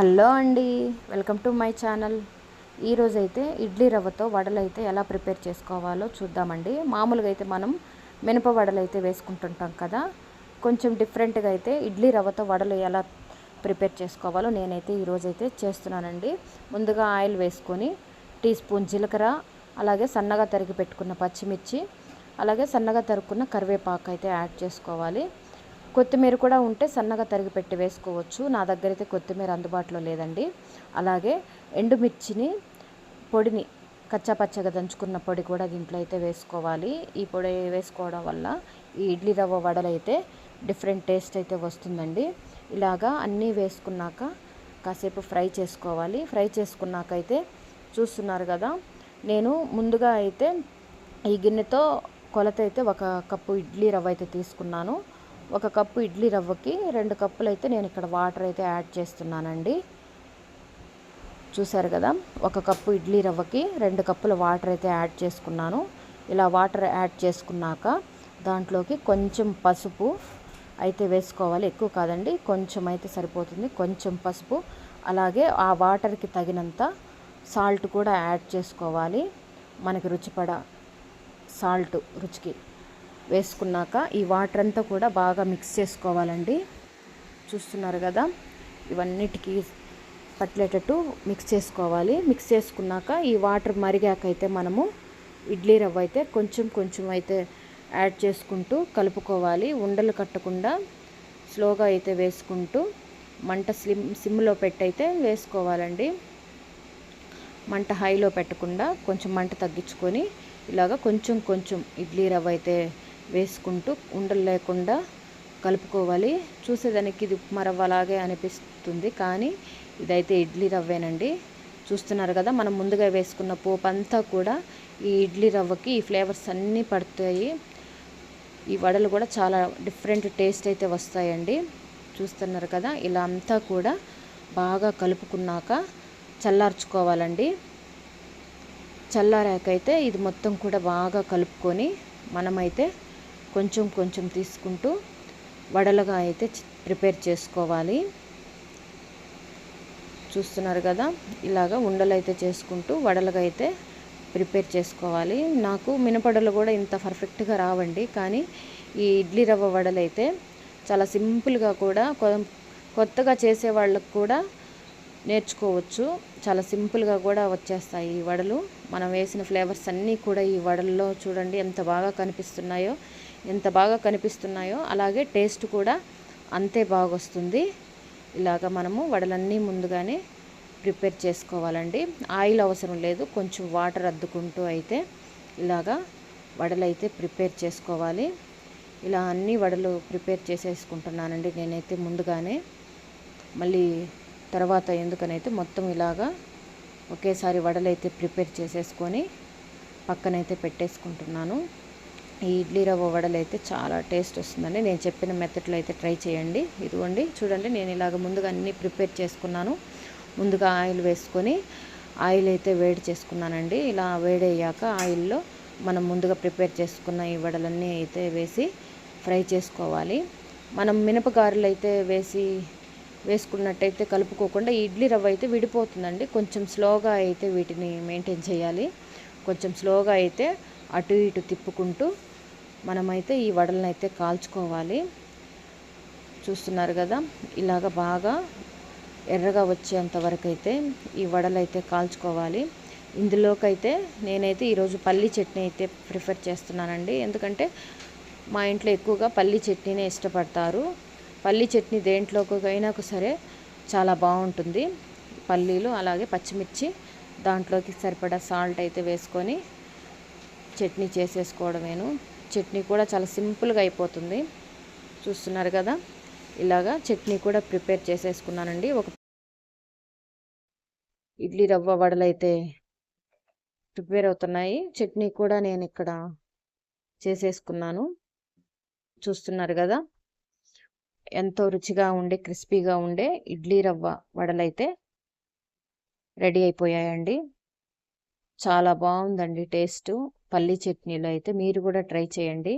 Hello అండి welcome to my channel. ఈరోజైతే ఇడ్లీ రవ్వతో వడలు అయితే ఎలా ప్రిపేర్ చేసుకోవాలో చూద్దామండి. మామూలుగా అయితే మనం మినప వడలు అయితే వేసుకుంటుంటాం కదా కొంచెం డిఫరెంట్గా అయితే ఇడ్లీ రవ్వతో వడలు ఎలా ప్రిపేర్ చేసుకోవాలో నేనైతే ఈరోజైతే చేస్తున్నానండి. ముందుగా ఆయిల్ వేసుకొని టీ స్పూన్ జీలకర్ర అలాగే సన్నగా తరిగి పెట్టుకున్న పచ్చిమిర్చి అలాగే సన్నగా తరుక్కున్న కరివేపాకు అయితే యాడ్ చేసుకోవాలి. కొత్తిమీర కూడా ఉంటే సన్నగా తరిగి పెట్టి వేసుకోవచ్చు. నా దగ్గర అయితే కొత్తిమీర అందుబాటులో లేదండి. అలాగే ఎండుమిర్చిని పొడిని కచ్చా పచ్చగా దంచుకున్న పొడి కూడా దీంట్లో అయితే వేసుకోవాలి. ఈ పొడి వేసుకోవడం వల్ల ఈ ఇడ్లీ రవ్వ వడలైతే డిఫరెంట్ టేస్ట్ అయితే వస్తుందండి. ఇలాగా అన్నీ వేసుకున్నాక కాసేపు ఫ్రై చేసుకోవాలి. ఫ్రై చేసుకున్నాక అయితే చూస్తున్నారు కదా నేను ముందుగా అయితే ఈ గిన్నెతో కొలత అయితే ఒక కప్పు ఇడ్లీ రవ్వ అయితే తీసుకున్నాను. ఒక కప్పు ఇడ్లీ రవ్వకి రెండు కప్పులు అయితే నేను ఇక్కడ వాటర్ అయితే యాడ్ చేస్తున్నానండి. చూసారు కదా? ఒక కప్పు ఇడ్లీ రవ్వకి రెండు కప్పుల వాటర్ అయితే యాడ్ చేసుకున్నాను. ఇలా వాటర్ యాడ్ చేసుకున్నాక దాంట్లోకి కొంచెం పసుపు అయితే వేసుకోవాలి. ఎక్కువ కాదండి కొంచెం అయితే సరిపోతుంది. కొంచెం పసుపు అలాగే ఆ వాటర్కి తగినంత సాల్ట్ కూడా యాడ్ చేసుకోవాలి. మనకి రుచిపడ సాల్ట్ రుచికి. వేసుకున్నాక ఈ వాటర్ అంతా కూడా బాగా మిక్స్ చేసుకోవాలండి. చూస్తున్నారు కదా ఇవన్నిటికీ పట్లేటట్టు మిక్స్ చేసుకోవాలి. మిక్స్ చేసుకున్నాక ఈ వాటర్ మరిగాక అయితే మనము ఇడ్లీ రవ్వ అయితే కొంచెం కొంచెం అయితే యాడ్ చేసుకుంటూ కలుపుకోవాలి. ఉండలు కట్టకుండా స్లోగా అయితే వేసుకుంటూ మంట స్లిమ్ సిమ్లో పెట్టయితే వేసుకోవాలండి. మంట హైలో పెట్టకుండా కొంచెం మంట తగ్గించుకొని ఇలాగ కొంచెం కొంచెం ఇడ్లీ రవ్వ అయితే వేసుకుంటూ ఉండలు లేకుండా కలుపుకోవాలి. చూసేదానికి ఇది ఉప్మా రవ్వ అలాగే అనిపిస్తుంది కానీ ఇదైతే ఇడ్లీ రవ్వేనండి. చూస్తున్నారు కదా మనం ముందుగా వేసుకున్న పోపు అంతా కూడా ఈ ఇడ్లీ రవ్వకి ఈ ఫ్లేవర్స్ అన్నీ పడతాయి. ఈ వడలు కూడా చాలా డిఫరెంట్ టేస్ట్ అయితే వస్తాయండి. చూస్తున్నారు కదా ఇలా అంతా కూడా బాగా కలుపుకున్నాక చల్లార్చుకోవాలండి. చల్లారాకైతే ఇది మొత్తం కూడా బాగా కలుపుకొని మనమైతే కొంచెం కొంచెం తీసుకుంటూ వడలుగా అయితే ప్రిపేర్ చేసుకోవాలి. చూస్తున్నారు కదా ఇలాగ ఉండలు అయితే చేసుకుంటూ వడలుగా అయితే ప్రిపేర్ చేసుకోవాలి. నాకు మినపడలు కూడా ఇంత పర్ఫెక్ట్గా రావండి కానీ ఈ ఇడ్లీ రవ్వ వడలు అయితే చాలా సింపుల్గా కూడా కొత్తగా చేసే వాళ్ళకు కూడా నేర్చుకోవచ్చు. చాలా సింపుల్గా కూడా వచ్చేస్తాయి ఈ వడలు. మనం వేసిన ఫ్లేవర్స్ అన్నీ కూడా ఈ వడల్లో చూడండి ఎంత బాగా కనిపిస్తున్నాయో. ఎంత బాగా కనిపిస్తున్నాయో అలాగే టేస్ట్ కూడా అంతే బాగా వస్తుంది ఇలాగ మనము వడలన్నీ ముందుగానే ప్రిపేర్ చేసుకోవాలండి. ఆయిల్ అవసరం లేదు కొంచెం వాటర్ అద్దుకుంటూ అయితే ఇలాగా వడలైతే ప్రిపేర్ చేసుకోవాలి. ఇలా అన్ని వడలు ప్రిపేర్ చేసేసుకుంటున్నానండి నేనైతే ముందుగానే. మళ్ళీ తర్వాత ఎందుకనైతే మొత్తం ఇలాగా ఒకేసారి వడలైతే ప్రిపేర్ చేసేసుకొని పక్కనైతే పెట్టేసుకుంటున్నాను. ఈ ఇడ్లీ రవ్వ వడలు అయితే చాలా టేస్ట్ వస్తుందండి. నేను చెప్పిన మెథడ్లో అయితే ట్రై చేయండి. ఇదిగోండి చూడండి నేను ఇలాగ ముందుగా అన్నీ ప్రిపేర్ చేసుకున్నాను. ముందుగా ఆయిల్ వేసుకొని ఆయిల్ అయితే వేడి చేసుకున్నానండి. ఇలా వేడి అయ్యాక ఆయిల్లో మనం ముందుగా ప్రిపేర్ చేసుకున్న ఈ వడలన్నీ అయితే వేసి ఫ్రై చేసుకోవాలి. మనం మినపగారెలు అయితే వేసి వేసుకున్నట్టయితే కలుపుకోకుండా ఇడ్లీ రవ్వ అయితే విడిపోతుందండి. కొంచెం స్లోగా అయితే వీటిని మెయింటైన్ చేయాలి. కొంచెం స్లోగా అయితే అటు ఇటు తిప్పుకుంటూ మనమైతే ఈ వడలను అయితే కాల్చుకోవాలి. చూస్తున్నారు కదా ఇలాగ బాగా ఎర్రగా వచ్చేంత వరకు అయితే ఈ వడలు అయితే కాల్చుకోవాలి. ఇందులోకైతే నేనైతే ఈరోజు పల్లి చట్నీ అయితే ప్రిఫర్ చేస్తున్నానండి. ఎందుకంటే మా ఇంట్లో ఎక్కువగా పల్లి చట్నీనే ఇష్టపడతారు. పల్లి చట్నీ దేంట్లోకైనా సరే చాలా బాగుంటుంది. పల్లీలు అలాగే పచ్చిమిర్చి దాంట్లోకి సరిపడా సాల్ట్ అయితే వేసుకొని చట్నీ చేసేసుకోవడమేను. చట్నీ కూడా చాలా సింపుల్గా అయిపోతుంది. చూస్తున్నారు కదా? ఇలాగా చట్నీ కూడా ప్రిపేర్ చేసేసుకున్నానండి. ఒక ఇడ్లీ రవ్వ వడలు అయితే ప్రిపేర్ అవుతున్నాయి. చట్నీ కూడా నేను ఇక్కడ చేసేసుకున్నాను. చూస్తున్నారు కదా? ఎంతో రుచిగా ఉండే క్రిస్పీగా ఉండే ఇడ్లీ రవ్వ వడలైతే రెడీ అయిపోయాయండి. చాలా బాగుందండి టేస్ట్. పల్లీ చట్నీలో అయితే మీరు కూడా ట్రై చేయండి.